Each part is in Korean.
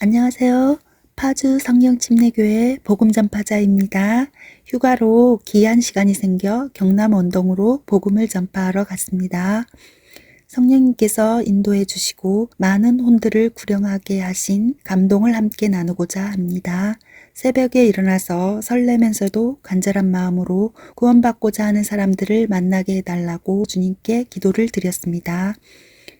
안녕하세요. 파주 성령침례교회 복음전파자입니다. 휴가로 귀한 시간이 생겨 경남 원동으로 복음을 전파하러 갔습니다. 성령님께서 인도해 주시고 많은 혼들을 구령하게 하신 감동을 함께 나누고자 합니다. 새벽에 일어나서 설레면서도 간절한 마음으로 구원받고자 하는 사람들을 만나게 해달라고 주님께 기도를 드렸습니다.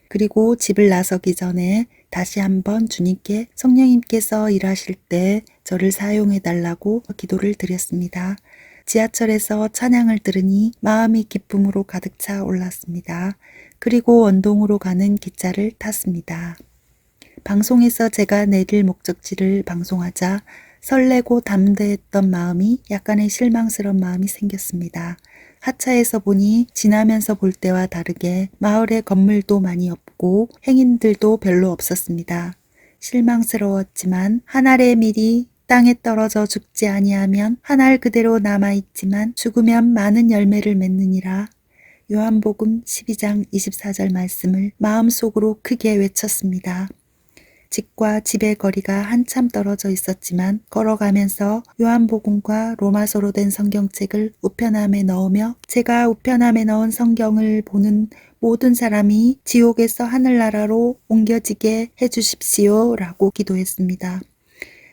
그리고 집을 나서기 전에 다시 한번 주님께 성령님께서 일하실 때 저를 사용해 달라고 기도를 드렸습니다. 지하철에서 찬양을 들으니 마음이 기쁨으로 가득 차 올랐습니다. 그리고 원동으로 가는 기차를 탔습니다. 방송에서 제가 내릴 목적지를 방송하자 설레고 담대했던 마음이 약간의 실망스러운 마음이 생겼습니다. 하차에서 보니 지나면서 볼 때와 다르게 마을에 건물도 많이 없고 행인들도 별로 없었습니다. 실망스러웠지만 한 알의 밀이 땅에 떨어져 죽지 아니하면 한 알 그대로 남아 있지만 죽으면 많은 열매를 맺느니라. 요한복음 12장 24절 말씀을 마음속으로 크게 외쳤습니다. 집과 집의 거리가 한참 떨어져 있었지만 걸어가면서 요한복음과 로마서로 된 성경책을 우편함에 넣으며 제가 우편함에 넣은 성경을 보는 모든 사람이 지옥에서 하늘나라로 옮겨지게 해주십시오 라고 기도했습니다.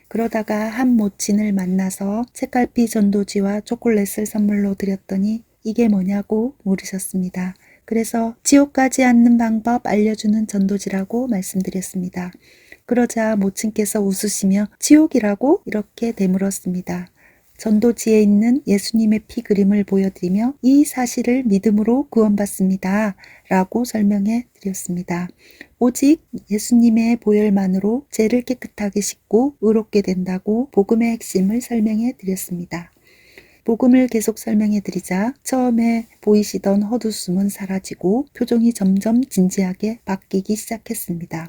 그러다가 한 모친을 만나서 책갈피 전도지와 초콜릿을 선물로 드렸더니 이게 뭐냐고 물으셨습니다. 그래서 지옥 가지 않는 방법 알려주는 전도지라고 말씀드렸습니다. 그러자 모친께서 웃으시며 지옥이라고 이렇게 되물었습니다. 전도지에 있는 예수님의 피 그림을 보여드리며 이 사실을 믿음으로 구원받습니다. 라고 설명해 드렸습니다. 오직 예수님의 보혈만으로 죄를 깨끗하게 씻고 의롭게 된다고 복음의 핵심을 설명해 드렸습니다. 복음을 계속 설명해 드리자 처음에 보이시던 헛웃음은 사라지고 표정이 점점 진지하게 바뀌기 시작했습니다.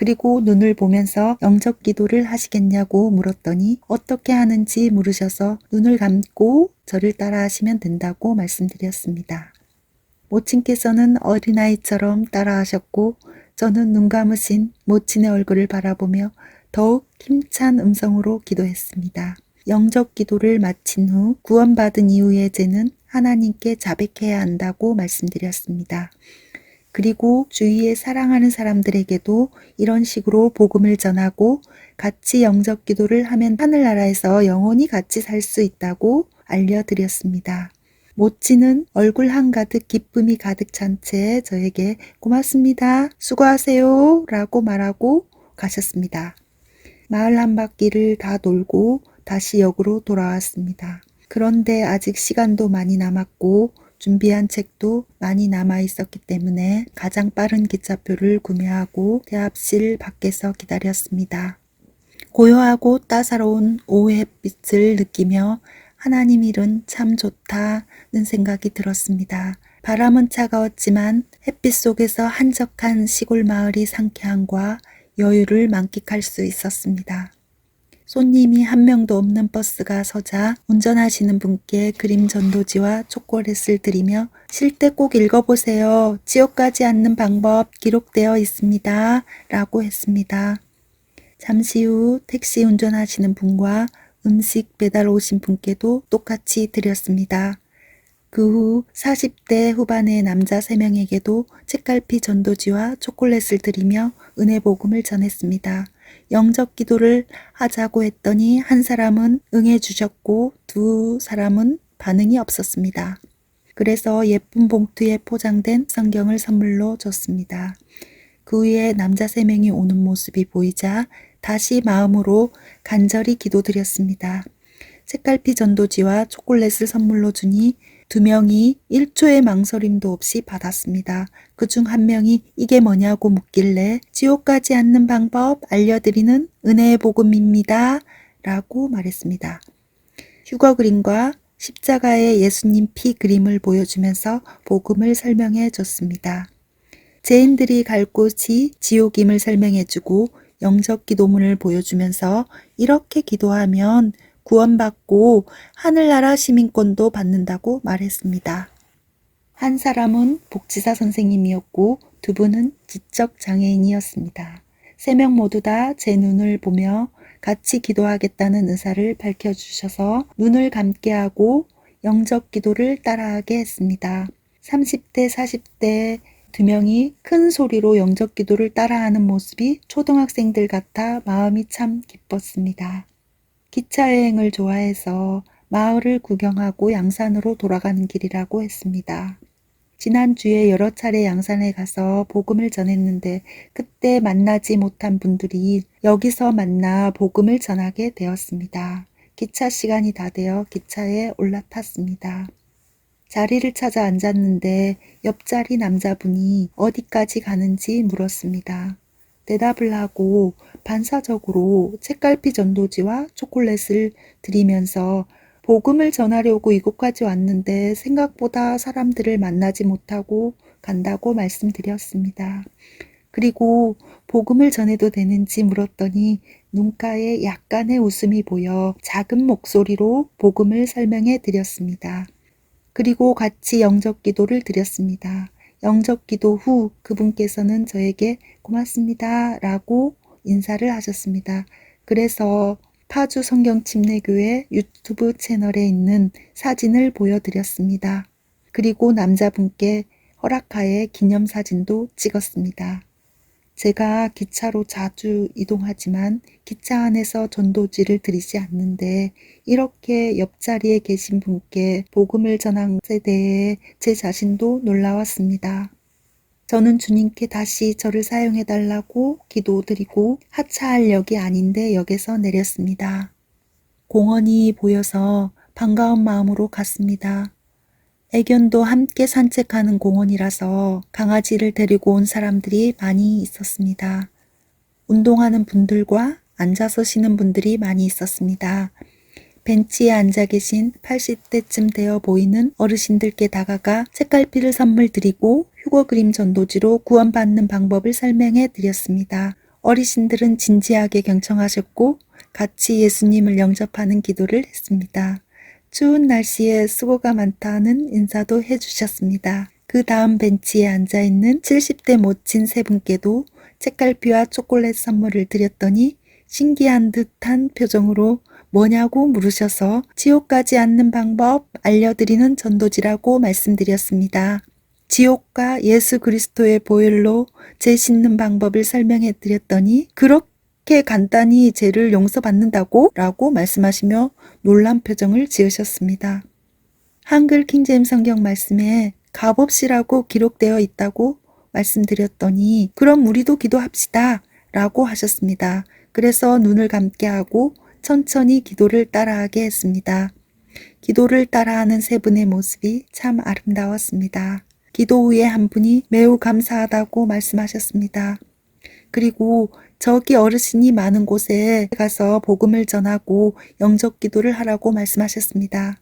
그리고 눈을 보면서 영적 기도를 하시겠냐고 물었더니 어떻게 하는지 물으셔서 눈을 감고 저를 따라 하시면 된다고 말씀드렸습니다. 모친께서는 어린아이처럼 따라 하셨고 저는 눈 감으신 모친의 얼굴을 바라보며 더욱 힘찬 음성으로 기도했습니다. 영적 기도를 마친 후 구원받은 이후의 죄는 하나님께 자백해야 한다고 말씀드렸습니다. 그리고 주위에 사랑하는 사람들에게도 이런 식으로 복음을 전하고 같이 영적 기도를 하면 하늘나라에서 영원히 같이 살 수 있다고 알려드렸습니다. 모찌는 얼굴 한가득 기쁨이 가득 찬 채 저에게 고맙습니다. 수고하세요. 라고 말하고 가셨습니다. 마을 한 바퀴를 다 돌고 다시 역으로 돌아왔습니다. 그런데 아직 시간도 많이 남았고 준비한 책도 많이 남아 있었기 때문에 가장 빠른 기차표를 구매하고 대합실 밖에서 기다렸습니다. 고요하고 따사로운 오후 햇빛을 느끼며 하나님 일은 참 좋다는 생각이 들었습니다. 바람은 차가웠지만 햇빛 속에서 한적한 시골 마을이 상쾌함과 여유를 만끽할 수 있었습니다. 손님이 한 명도 없는 버스가 서자 운전하시는 분께 그림 전도지와 초콜릿을 드리며 쉴 때 꼭 읽어보세요. 지옥 가지 않는 방법 기록되어 있습니다. 라고 했습니다. 잠시 후 택시 운전하시는 분과 음식 배달 오신 분께도 똑같이 드렸습니다. 그 후 40대 후반의 남자 3명에게도 책갈피 전도지와 초콜릿을 드리며 은혜 복음을 전했습니다. 영적 기도를 하자고 했더니 한 사람은 응해 주셨고 두 사람은 반응이 없었습니다. 그래서 예쁜 봉투에 포장된 성경을 선물로 줬습니다. 그 위에 남자 세 명이 오는 모습이 보이자 다시 마음으로 간절히 기도드렸습니다. 색깔피 전도지와 초콜릿을 선물로 주니 두 명이 1초의 망설임도 없이 받았습니다. 그 중 한 명이 이게 뭐냐고 묻길래 지옥 가지 않는 방법 알려드리는 은혜의 복음입니다. 라고 말했습니다. 휴거 그림과 십자가의 예수님 피 그림을 보여주면서 복음을 설명해 줬습니다. 죄인들이 갈 곳이 지옥임을 설명해주고 영적 기도문을 보여주면서 이렇게 기도하면 구원받고 하늘나라 시민권도 받는다고 말했습니다. 한 사람은 복지사 선생님이었고 두 분은 지적 장애인이었습니다. 세 명 모두 다 제 눈을 보며 같이 기도하겠다는 의사를 밝혀주셔서 눈을 감게 하고 영적 기도를 따라하게 했습니다. 30대, 40대 두 명이 큰 소리로 영적 기도를 따라하는 모습이 초등학생들 같아 마음이 참 기뻤습니다. 기차 여행을 좋아해서 마을을 구경하고 양산으로 돌아가는 길이라고 했습니다. 지난주에 여러 차례 양산에 가서 복음을 전했는데 그때 만나지 못한 분들이 여기서 만나 복음을 전하게 되었습니다. 기차 시간이 다 되어 기차에 올라탔습니다. 자리를 찾아 앉았는데 옆자리 남자분이 어디까지 가는지 물었습니다. 대답을 하고 반사적으로 책갈피 전도지와 초콜릿을 드리면서 복음을 전하려고 이곳까지 왔는데 생각보다 사람들을 만나지 못하고 간다고 말씀드렸습니다. 그리고 복음을 전해도 되는지 물었더니 눈가에 약간의 웃음이 보여 작은 목소리로 복음을 설명해 드렸습니다. 그리고 같이 영적 기도를 드렸습니다. 영적 기도 후 그분께서는 저에게 고맙습니다. 라고 인사를 하셨습니다. 그래서 파주 성경 침례교회 유튜브 채널에 있는 사진을 보여드렸습니다. 그리고 남자분께 허락하에 기념사진도 찍었습니다. 제가 기차로 자주 이동하지만 기차 안에서 전도지를 드리지 않는데 이렇게 옆자리에 계신 분께 복음을 전한 것에 대해 제 자신도 놀라웠습니다. 저는 주님께 다시 저를 사용해 달라고 기도드리고 하차할 역이 아닌데 역에서 내렸습니다. 공원이 보여서 반가운 마음으로 갔습니다. 애견도 함께 산책하는 공원이라서 강아지를 데리고 온 사람들이 많이 있었습니다. 운동하는 분들과 앉아서 쉬는 분들이 많이 있었습니다. 벤치에 앉아 계신 80대쯤 되어 보이는 어르신들께 다가가 책갈피를 선물 드리고 휴거 그림 전도지로 구원받는 방법을 설명해 드렸습니다. 어르신들은 진지하게 경청하셨고 같이 예수님을 영접하는 기도를 했습니다. 추운 날씨에 수고가 많다는 인사도 해주셨습니다. 그 다음 벤치에 앉아있는 70대 모친 세 분께도 책갈피와 초콜릿 선물을 드렸더니 신기한 듯한 표정으로 뭐냐고 물으셔서 지옥 가지 않는 방법 알려드리는 전도지라고 말씀드렸습니다. 지옥과 예수 그리스도의 보혈로 죄 씻는 방법을 설명해 드렸더니 그렇게 간단히 죄를 용서받는다고? 라고 말씀하시며 놀란 표정을 지으셨습니다. 한글 킹제임 성경 말씀에 값없이라고 기록되어 있다고 말씀드렸더니 그럼 우리도 기도합시다 라고 하셨습니다. 그래서 눈을 감게 하고 천천히 기도를 따라하게 했습니다. 기도를 따라하는 세 분의 모습이 참 아름다웠습니다. 기도 후에 한 분이 매우 감사하다고 말씀하셨습니다. 그리고 저기 어르신이 많은 곳에 가서 복음을 전하고 영적 기도를 하라고 말씀하셨습니다.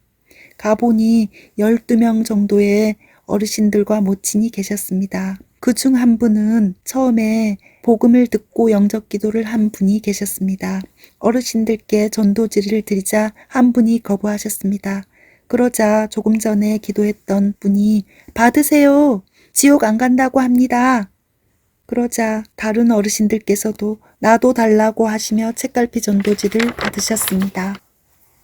가보니 12명 정도의 어르신들과 모친이 계셨습니다. 그 중 한 분은 처음에 복음을 듣고 영적 기도를 한 분이 계셨습니다. 어르신들께 전도지를 드리자 한 분이 거부하셨습니다. 그러자 조금 전에 기도했던 분이 받으세요. 지옥 안 간다고 합니다. 그러자 다른 어르신들께서도 나도 달라고 하시며 책갈피 전도지를 받으셨습니다.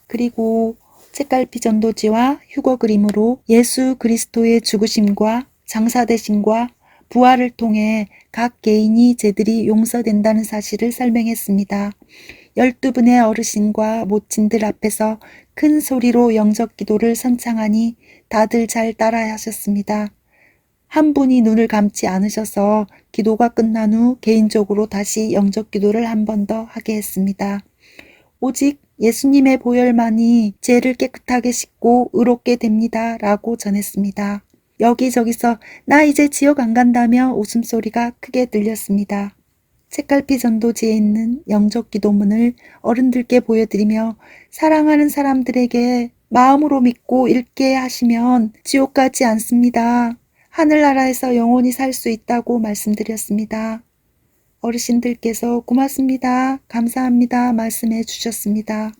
그리고 책갈피 전도지와 휴거 그림으로 예수 그리스도의 죽으심과 장사되심과 부활을 통해 각 개인이 죄들이 용서된다는 사실을 설명했습니다. 12분의 어르신과 모친들 앞에서 큰 소리로 영적 기도를 선창하니 다들 잘 따라 하셨습니다. 한 분이 눈을 감지 않으셔서 기도가 끝난 후 개인적으로 다시 영적 기도를 한 번 더 하게 했습니다. 오직 예수님의 보혈만이 죄를 깨끗하게 씻고 의롭게 됩니다. 라고 전했습니다. 여기저기서 나 이제 지옥 안 간다며 웃음소리가 크게 들렸습니다. 책갈피 전도지에 있는 영적 기도문을 어른들께 보여드리며 사랑하는 사람들에게 마음으로 믿고 읽게 하시면 지옥 가지 않습니다. 하늘나라에서 영원히 살 수 있다고 말씀드렸습니다. 어르신들께서 고맙습니다. 감사합니다. 말씀해 주셨습니다.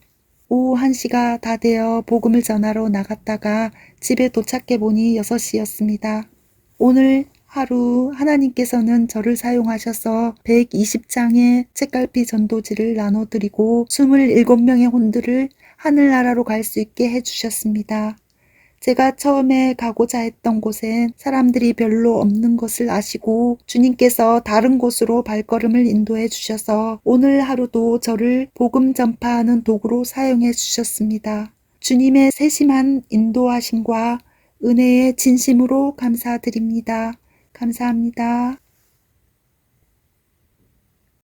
오후 1시가 다 되어 복음을 전하러 나갔다가 집에 도착해 보니 6시였습니다. 오늘 하루 하나님께서는 저를 사용하셔서 120장의 책갈피 전도지를 나눠드리고 27명의 혼들을 하늘나라로 갈 수 있게 해주셨습니다. 제가 처음에 가고자 했던 곳엔 사람들이 별로 없는 것을 아시고 주님께서 다른 곳으로 발걸음을 인도해 주셔서 오늘 하루도 저를 복음 전파하는 도구로 사용해 주셨습니다. 주님의 세심한 인도하심과 은혜에 진심으로 감사드립니다. 감사합니다.